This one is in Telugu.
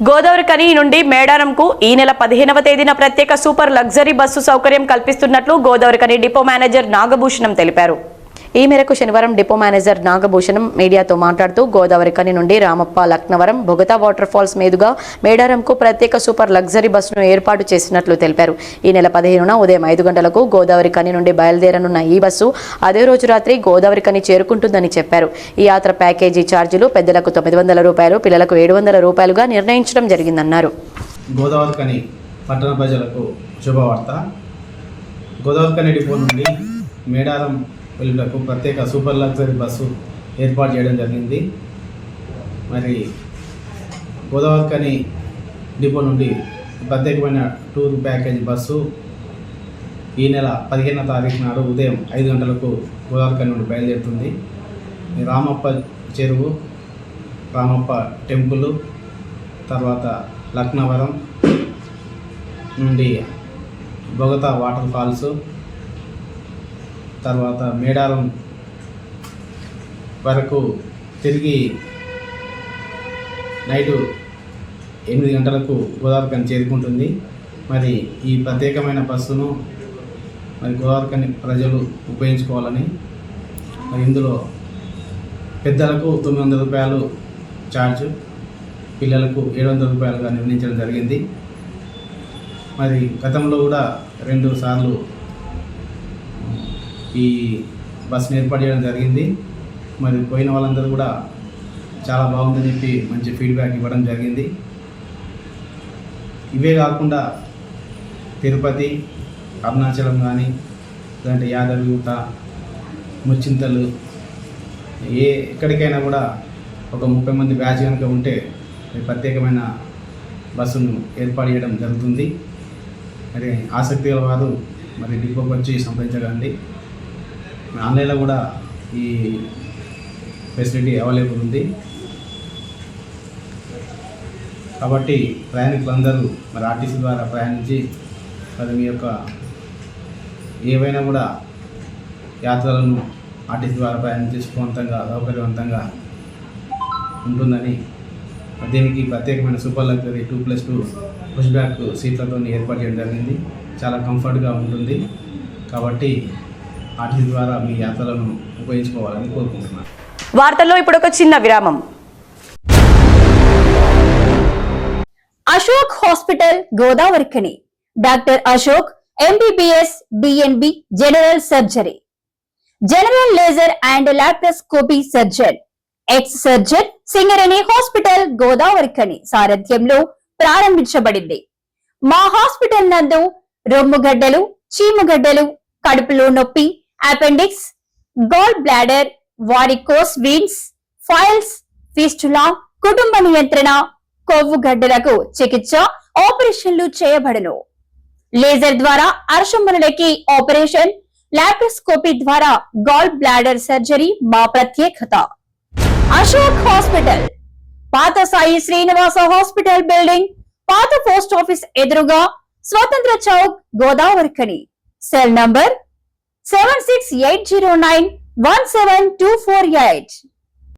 గోదావరి కని నుండి మేడారంకు ఈ నెల పదిహేనవ తేదీన ప్రత్యేక సూపర్ లగ్జరీ బస్సు సౌకర్యం కల్పిస్తున్నట్లు గోదావరి కని డిపో మేనేజర్ నాగభూషణం తెలిపారు. ఈ మేరకు శనివారం డిపో మేనేజర్ నాగభూషణం మీడియాతో మాట్లాడుతూ గోదావరి కని నుండి రామప్ప లక్నవరం బొగతా వాటర్ ఫాల్స్ మీదుగా మేడారంకు ప్రత్యేక సూపర్ లగ్జరీ బస్సును ఏర్పాటు చేసినట్లు తెలిపారు. ఈ నెల పదిహేనున ఉదయం ఐదు గంటలకు గోదావరి కని నుండి బయలుదేరనున్న ఈ బస్సు అదే రోజు రాత్రి గోదావరి కని చేరుకుంటుందని చెప్పారు. ఈ యాత్ర ప్యాకేజీ ఛార్జీలు పెద్దలకు తొమ్మిది వందల రూపాయలు పిల్లలకు ఏడు వందల రూపాయలుగా నిర్ణయించడం జరిగిందన్నారు. గోదావరి కని పట్టణ ప్రజలకు శుభవార్త. గోదావరి కని డిపో నుండి మేడారం వెళ్ళుటకు ప్రత్యేక సూపర్ లగ్జరీ బస్సు ఏర్పాటు చేయడం జరిగింది. మరి గోదావరికని డిపో నుండి ప్రత్యేకమైన టూర్ ప్యాకేజ్ బస్సు ఈ నెల పదిహేనవ తారీఖు నాడు ఉదయం ఐదు గంటలకు గోదావరికని నుండి బయలుదేరుతుంది. రామప్ప చెరువు రామప్ప టెంపుల్ తర్వాత లక్నవరం నుండి బొగతా వాటర్ ఫాల్స్ తర్వాత మేడారం వరకు తిరిగి నైటు ఎనిమిది గంటలకు గోదావరికని చేరుకుంటుంది. మరి ఈ ప్రత్యేకమైన బస్సును మరి గోదావరికని ప్రజలు ఉపయోగించుకోవాలని మరి ఇందులో పెద్దలకు తొమ్మిది వందల రూపాయలు ఛార్జ్ పిల్లలకు ఏడు వందల రూపాయలుగా నిర్ణయించడం జరిగింది. మరి గతంలో కూడా రెండు సార్లు ఈ బస్సును ఏర్పాటు చేయడం జరిగింది. మరి పోయిన వాళ్ళందరూ కూడా చాలా బాగుందని చెప్పి మంచి ఫీడ్బ్యాక్ ఇవ్వడం జరిగింది. ఇవే కాకుండా తిరుపతి అరుణాచలం కానీ లేదంటే యాదగిరిగుట్ట ముచ్చింతలు ఏ ఎక్కడికైనా కూడా ఒక ముప్పై మంది బ్యాచ్ కనుక ఉంటే ప్రత్యేకమైన బస్సును ఏర్పాటు చేయడం జరుగుతుంది. మరి ఆసక్తి గల వారు మరి డిపోకి వచ్చి సంప్రదించగలండి ఆన్లైన్లో కూడా ఈ ఫెసిలిటీ అవైలబుల్ ఉంది. కాబట్టి ప్రయాణికులందరూ మరి ఆర్టీసీ ద్వారా ప్రయాణించి మరి మీ యొక్క ఏవైనా కూడా యాత్రలను ఆర్టీసీ ద్వారా ప్రయాణించి సుఖవంతంగా సౌకర్యవంతంగా ఉంటుందని దీనికి ప్రత్యేకమైన super luxury two plus two push back సీట్లతో ఏర్పాటు చేయడం జరిగింది. చాలా కంఫర్ట్గా ఉంటుంది. కాబట్టి వాటి ద్వారా మీ యాత్రలను ఉపయోగించుకోవాలని కోరుకుంటున్నాను. వార్తల్లో ఇప్పుడు ఒక చిన్న విరామం. Ashok hospital Godavarikhani doctor Ashok MBBS DNB general surgery. General laser and laparoscopy surgeon. Ex surgeon Singareni hospital Godavarikhani సారథ్యంలో ప్రారంభించబడింది. మా హాస్పిటల్ నందు రొమ్ముగడ్డలు చీముగడ్డలు కడుపులో నొప్పి appendix gall bladder varicose veins piles fistula కుటుంబ నియంత్రణ కొవ్వు గడ్డలకు చికిత్స ఆపరేషన్లు చేయబడను. లేజర్ ద్వారా అర్షములకి ఆపరేషన్ లాప్రోస్కోపీ ద్వారా గాల్ బ్లాడర్ సర్జరీ మా ప్రత్యేకత. అశోక్ హాస్పిటల్ పాత సాయి శ్రీనివాస హాస్పిటల్ బిల్డింగ్ పాత పోస్ట్ ఆఫీస్ ఎదురుగా స్వతంత్ర చౌక్ గోదావరికని. Cell number 7680917248